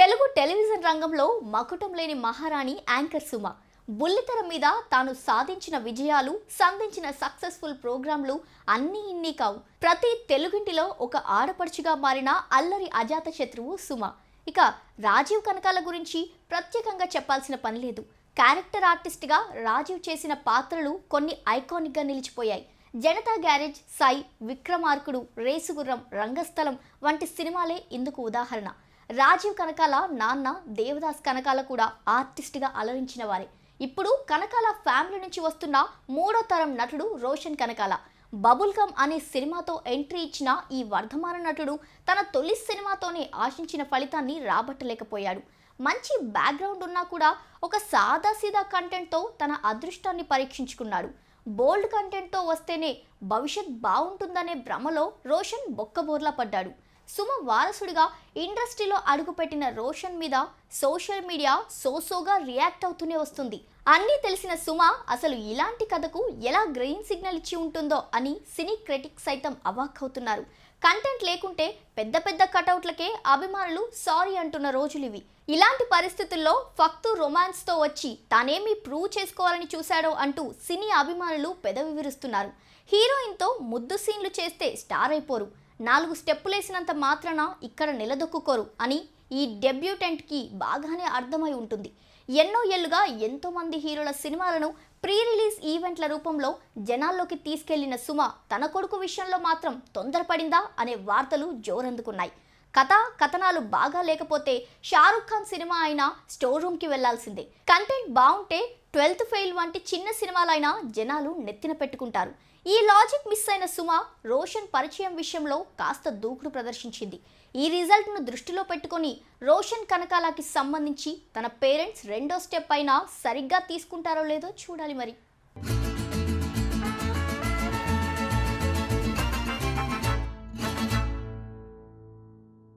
Telugu television రంగంలో మకుటం లేని మహారాణి యాంకర్ సుమ. బుల్లితెర మీద తాను సాధించిన విజయాలు సంధించిన సక్సెస్ఫుల్ ప్రోగ్రాంలు అన్నీ ఇన్ని కావు. ప్రతి తెలుగింటిలో ఒక ఆడపడుచుగా మారిన అల్లరి అజాత శత్రువు సుమ. ఇక రాజీవ్ కనకాల గురించి ప్రత్యేకంగా చెప్పాల్సిన పని లేదు. క్యారెక్టర్ ఆర్టిస్ట్గా రాజీవ్ చేసిన పాత్రలు కొన్ని ఐకానిక్గా నిలిచిపోయాయి. జనతా గ్యారేజ్ సాయి విక్రమార్కుడు రేసుగుర్రం రంగస్థలం వంటి సినిమాలే ఇందుకు ఉదాహరణ. రాజీవ్ కనకాల నాన్న దేవదాస్ కనకాల కూడా ఆర్టిస్ట్గా అలరించిన వారే. ఇప్పుడు కనకాల ఫ్యామిలీ నుంచి వస్తున్న మూడో తరం నటుడు రోషన్ కనకాల. బబుల్ గమ్ అనే సినిమాతో ఎంట్రీ ఇచ్చిన ఈ వర్ధమాన నటుడు తన తొలి సినిమాతోనే ఆశించిన ఫలితాన్ని రాబట్టలేకపోయాడు. మంచి బ్యాక్గ్రౌండ్ ఉన్నా కూడా ఒక సాదాసీదా కంటెంట్తో తన అదృష్టాన్ని పరీక్షించుకున్నాడు. బోల్డ్ కంటెంట్తో వస్తేనే భవిష్యత్ బాగుంటుందనే భ్రమలో రోషన్ బొక్కబోర్లా పడ్డాడు. సుమ వారసుడిగా ఇండస్ట్రీలో అడుగుపెట్టిన రోషన్ మీద సోషల్ మీడియా సోసోగా రియాక్ట్ అవుతూనే వస్తుంది. అన్నీ తెలిసిన సుమ అసలు ఇలాంటి కథకు ఎలా గ్రీన్ సిగ్నల్ ఇచ్చి ఉంటుందో అని సినీ క్రిటిక్స్ సైతం అవాక్కవుతున్నారు కంటెంట్ లేకుంటే పెద్ద పెద్ద కటౌట్లకే అభిమానులు సారీ అంటున్న రోజులు ఇవి. ఇలాంటి పరిస్థితుల్లో ఫక్తు రొమాన్స్తో వచ్చి తానేమి ప్రూవ్ చేసుకోవాలని చూశాడో అంటూ సినీ అభిమానులు పెదవి విరుస్తున్నారు. హీరోయిన్తో ముద్దు సీన్లు చేస్తే స్టార్ అయిపోరు. నాలుగు స్టెప్పులేసినంత మాత్రాన ఇక్కడ నిలదొక్కుకోరు అని ఈ డెబ్యూటెంట్కి బాగానే అర్థమై ఉంటుంది. ఎన్నో ఏళ్ళుగా ఎంతోమంది హీరోల సినిమాలను ప్రీ రిలీజ్ ఈవెంట్ల రూపంలో జనాల్లోకి తీసుకెళ్ళిన సుమ తన కొడుకు విషయంలో మాత్రం తొందరపడిందా అనే వార్తలు జోరందుకున్నాయి. కథ కథనాలు బాగా లేకపోతే షారుఖ్ ఖాన్ సినిమా అయినా స్టోర్ రూమ్కి వెళ్ళాల్సిందే. కంటెంట్ బాగుంటే ట్వెల్త్ ఫెయిల్ వంటి చిన్న సినిమాలైనా జనాలు నెత్తిన పెట్టుకుంటారు. ఈ లాజిక్ మిస్ అయిన సుమ రోషన్ పరిచయం విషయంలో కాస్త దూకుడు ప్రదర్శించింది. ఈ రిజల్ట్ను దృష్టిలో పెట్టుకొని రోషన్ కనకాలకి సంబంధించి తన పేరెంట్స్ రెండో స్టెప్ అయినా సరిగ్గా తీసుకుంటారో లేదో చూడాలి మరి.